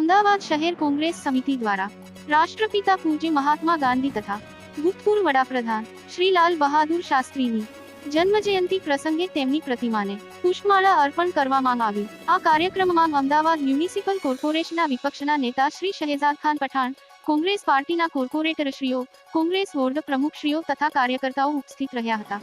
અમદાવાદ શહેર કોંગ્રેસ સમિતિ દ્વારા રાષ્ટ્રપિતા પૂજ્ય મહાત્મા ગાંધી તથા ભૂતપૂર્વ વડાપ્રધાન શ્રી લાલ બહાદુર શાસ્ત્રીની જન્મજયંતિ પ્રસંગે તેમની પ્રતિમાને પુષ્પમાળા અર્પણ કરવામાં આવી. આ કાર્યક્રમમાં અમદાવાદ મ્યુનિસિપલ કોર્પોરેશનના વિપક્ષના નેતા શ્રી શહેજાદ ખાન પઠાણ, કોંગ્રેસ પાર્ટીના કોર્પોરેટરશ્રીઓ, કોંગ્રેસ વોર્ડ પ્રમુખશ્રીઓ તથા કાર્યકર્તાઓ ઉપસ્થિત રહ્યા હતા.